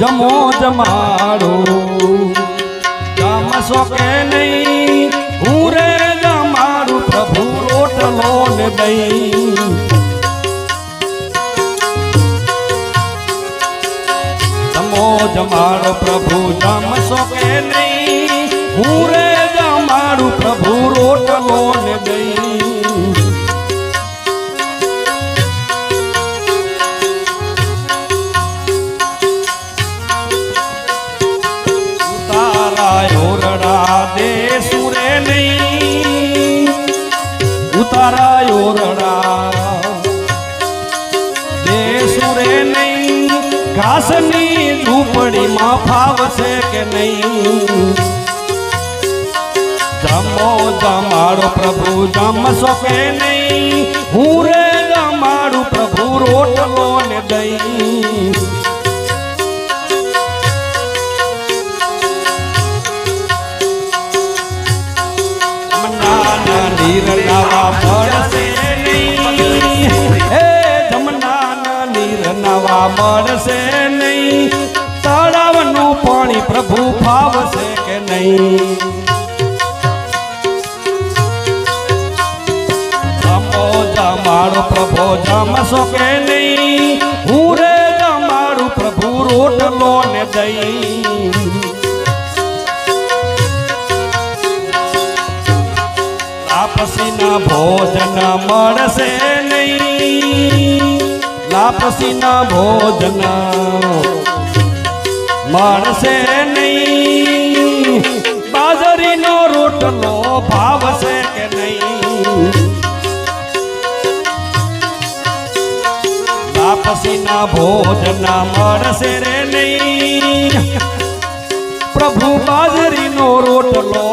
જમો જમાડો. જમશો કે નહીં હું રે જમાડું, પ્રભુ રોટલો ને દહીં. જમો જમાડો પ્રભુ જમ કે નહીં હું રે જમાડું, પ્રભુ રોટલો ને દહીં. નહીં. જમો જમાડો પ્રભુ, જમ કે નહીં. હું રે જમાડું પ્રભુ, રોટલો ને દહીં. જમનાના નીર નાવા મળશે નહીં. હે જમનાના મળશે પાણી પ્રભુ ફાવશે કે નહીં જમો જમાડો પ્રભુ જમશો કે નહીં હું રે જમાડું પ્રભુ રોટલો ને દહીં લાપસીના ભોજન મળશે નહીં લાપસીના ભોજન મળશે ભાવશે કે નહીં? લાપસીના ભોજન મળશે રે નહીં. પ્રભુ બાજરીનો રોટલો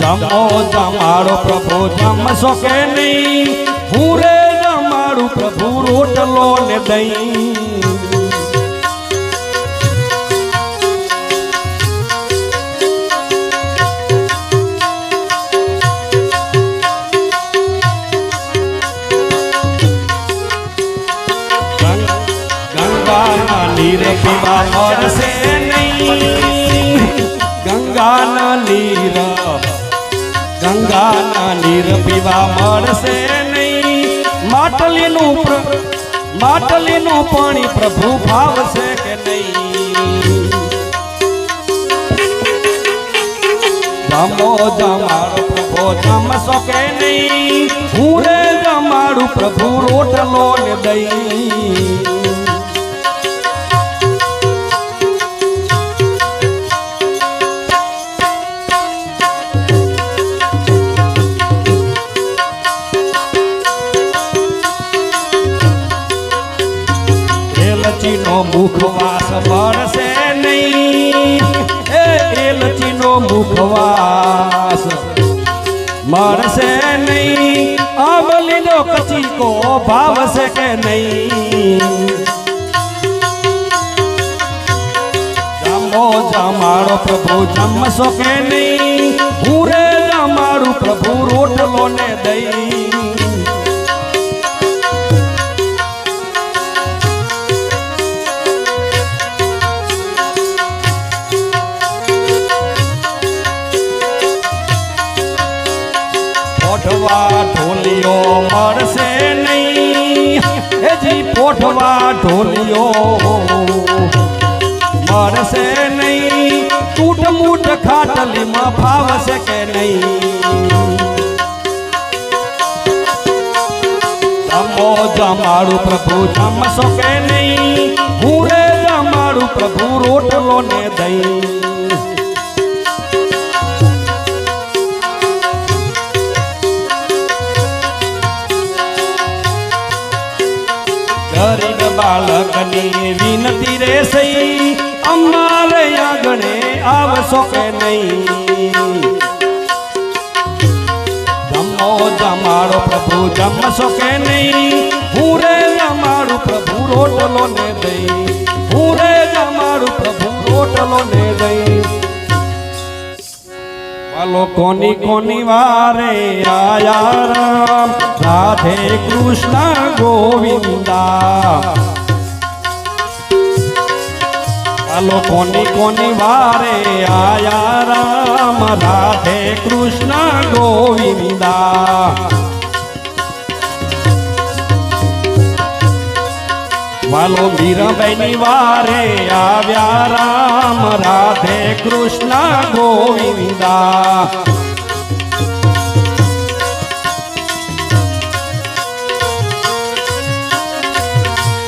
જમો જમાડો પ્રભુ, જમશો કે નહીં? હું રે જમાડું પ્રભુ રોટલો ને દહીં નીર ગંગાના નીર પીવા મળશે નહીં માટલીનું પ્ર- માટલીનું પાણી પ્રભુ ભાવશે કે નહીં જમો જમાડો પ્રભુ જમશો કે નહીં હું રે જમાડું પ્રભુ રોટલો ને દહીં એલચીનો મુખવાસ મળશે નહીં આંબલીનો કચીકો ભાવશે કે નહીં જમો જમાડો પ્રભુ જમશો કે નહીં હું રે જમાડું પ્રભુ રોટલો ને દહીં હેજી પોઠવા ઢોલિયો મળશે નહીં તૂટ મૂટ ખાટલીમાં ફાવશે કે નહીં જમો જમાડું પ્રભુ જમશો કે નહીં હું રે જમાડું પ્રભુ રોટલો ને દહીં ગરીબ બાળકની વિનતી રે સઈ અમારે આંગણે આવશો કે નહીં? જમો, જમાડો પ્રભુ, જમશો કે નહીં? હું રે જમાડું પ્રભુ રોટલો ને દઈ. હું રે જમાડું પ્રભુ રોટલો ને દઈ. વાલો કોની કોની વારે આયા રામ રાધે કૃષ્ણ ગોવિંદા વાલો કોની કોની વારે આયા રામ રાધે કૃષ્ણ ગોવિંદા વાલો મીરાબાઈની વારે આવ્યા રામ, રાધે કૃષ્ણ, ગોવિંદા.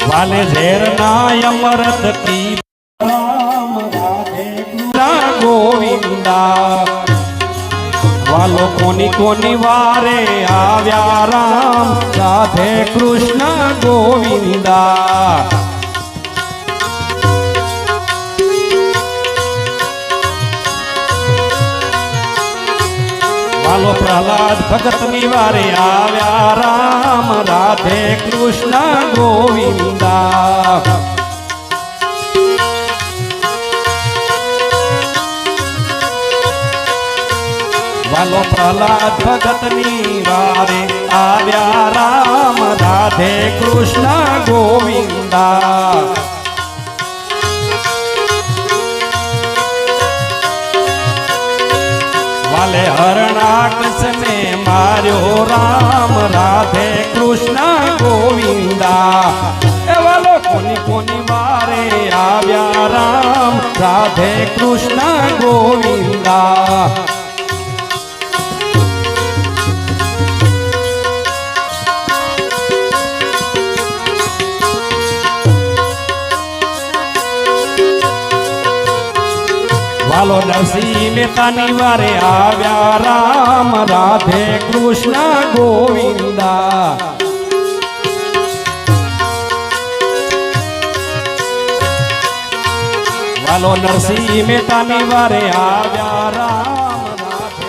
વાલે ઝેર ના અમરત કી રામ, રાધે કૃષ્ણ, ગોવિંદા. વાલો કોની કોની વારે આવ્યા રામ? રાધે કૃષ્ણ ગોવિંદા. ચાલો પ્રહલાદ ભગતની વારે આવ્યા રામ. રાધે કૃષ્ણ ગોવિંદા. વાલો પ્રહલાદ ભગત ની વારે આવ્યા રામ રાધે કૃષ્ણ ગોવિંદા વાલે હરણાકસ ને માર્યો રામ રાધે કૃષ્ણ ગોવિંદા એ વાલો કોની કોની વારે આવ્યા રામ રાધે કૃષ્ણ ગોવિંદા વાલો નરસિંહ મહેતાની વારે આવ્યા રામ રાધે કૃષ્ણ ગોવિંદા વાલો નરસિંહ મહેતાની વારે આવ્યા રામ રાધે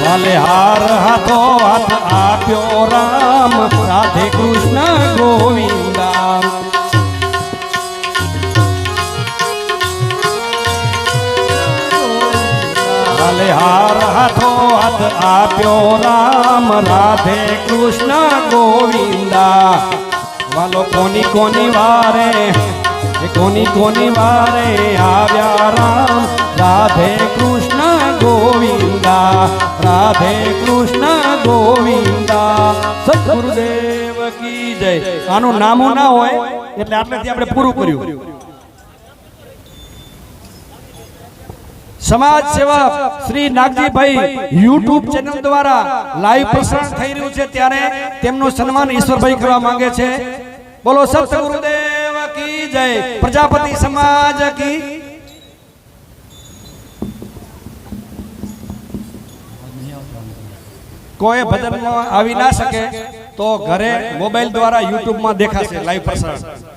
વાલે હાર હાથો હાથ આપ્યો રામ રાધે કૃષ્ણ ગોવિંદા વાલે હાર હાથો હાથ આપ્યો રામ રાધે કૃષ્ણ ગોવિંદા. વાલો, કોની કોની વારે? કોની કોની વારે આવ્યા રામ? રાધે કૃષ્ણ ગોવિંદા. રાધે કૃષ્ણ ગોવિંદા. સદગુરુદેવ કી જય. આનું નામું ના હોય, એટલે આટલેથી આપણે પૂરું કર્યું. સમાજ સેવા શ્રી નાગજીભાઈ યુટ્યુબ ચેનલ દ્વારા લાઈવ પ્રસારણ થઈ રહ્યું છે ત્યારે તેમનું સન્માન ઈશ્વરભાઈ કરવા માંગે છે. બોલો સતગુરુદેવ કી જય. પ્રજાપતિ સમાજ કી. કોઈ ભજનમાં આવી ના શકે તો ઘરે મોબાઈલ દ્વારા યુટ્યુબમાં દેખાશે લાઈવ પ્રસારણ.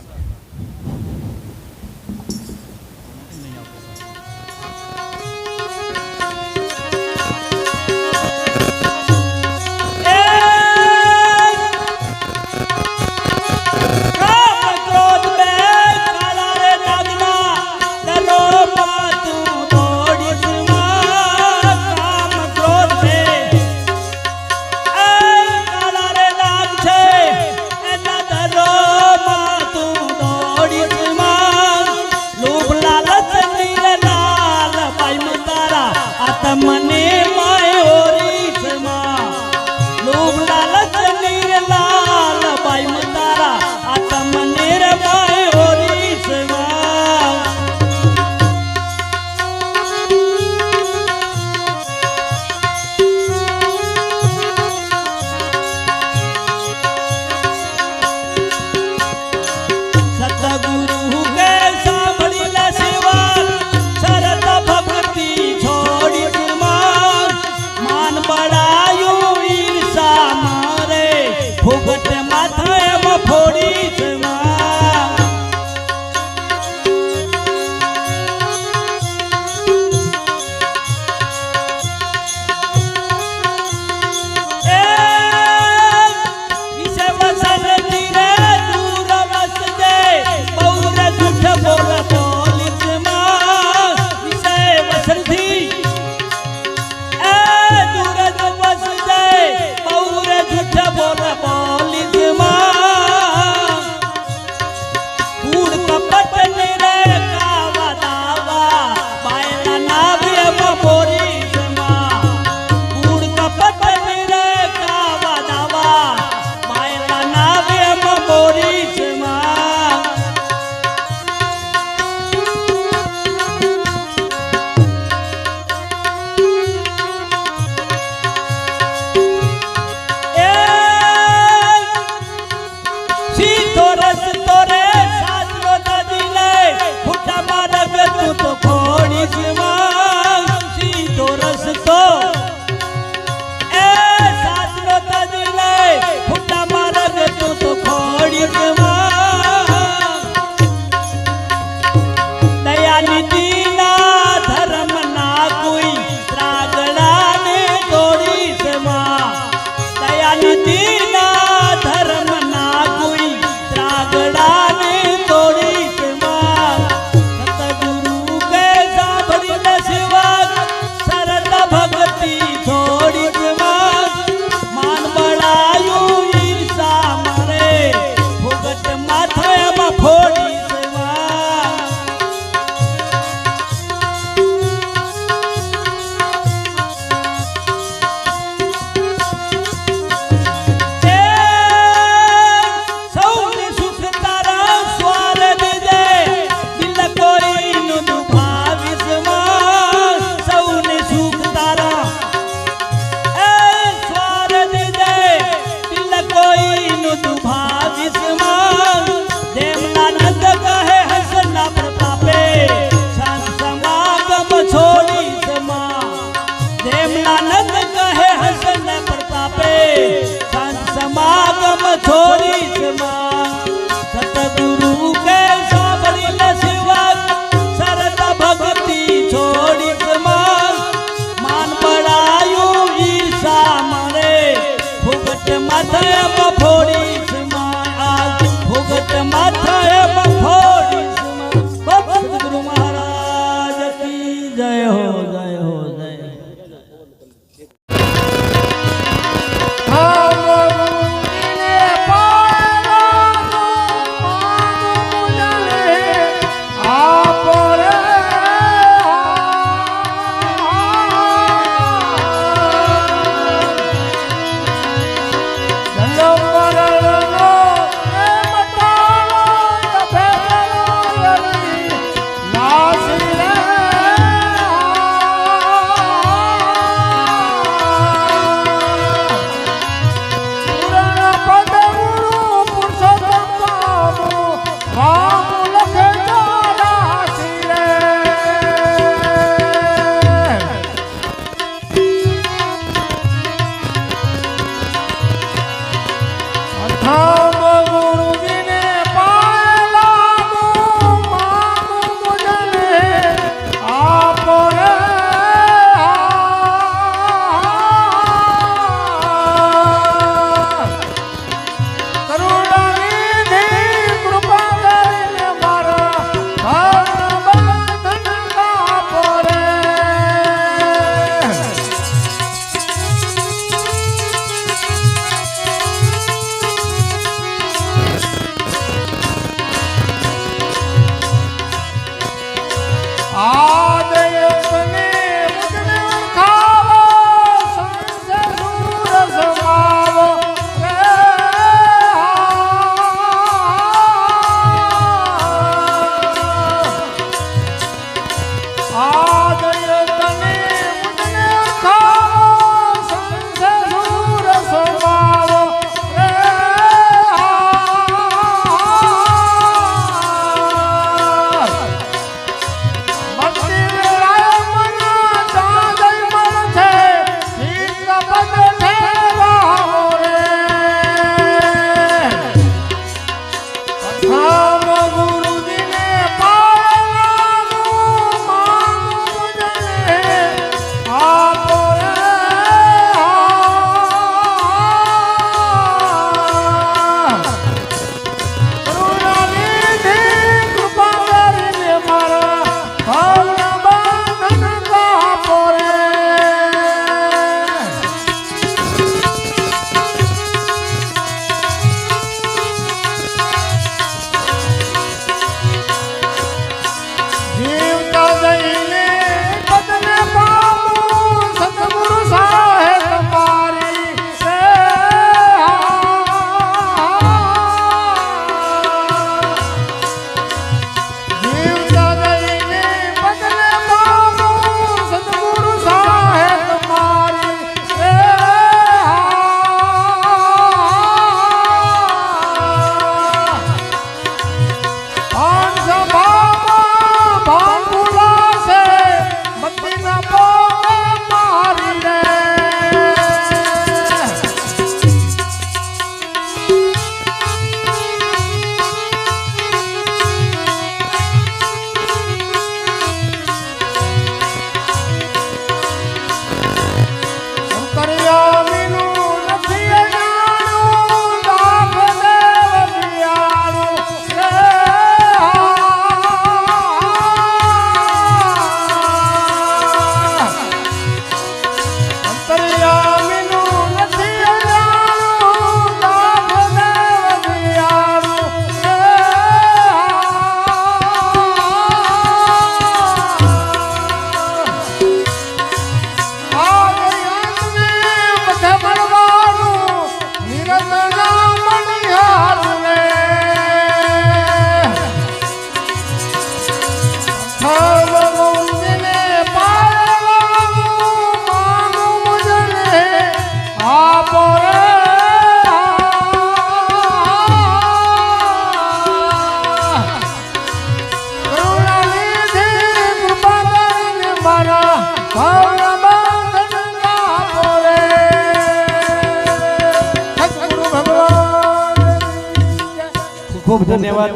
ધન્યવાદ.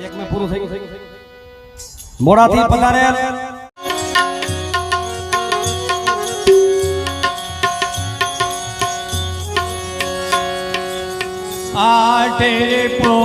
એક મે પૂરું થઈ ગયું. મોડાથી પધારે. આટે પો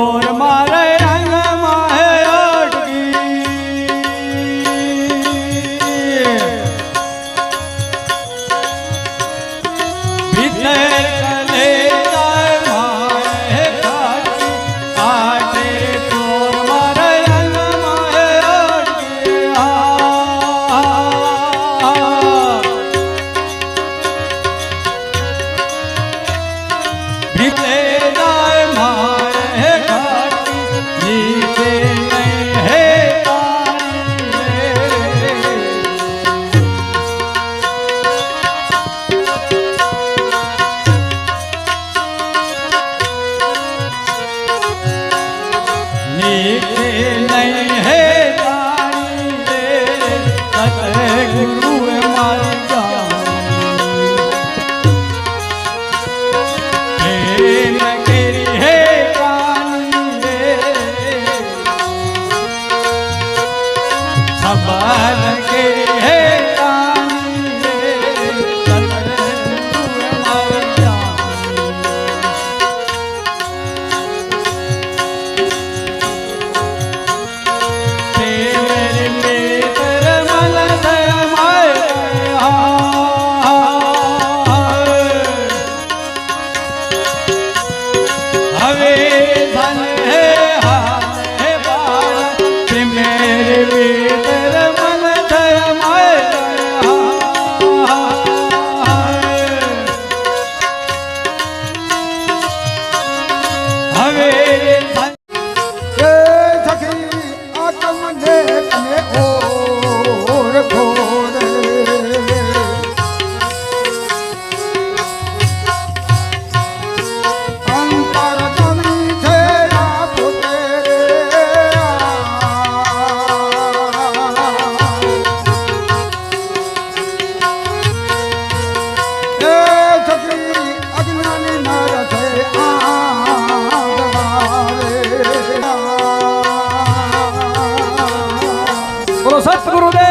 બોલો સતગુરુદેવ